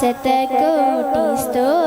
శతకోటి స్తోత్రములు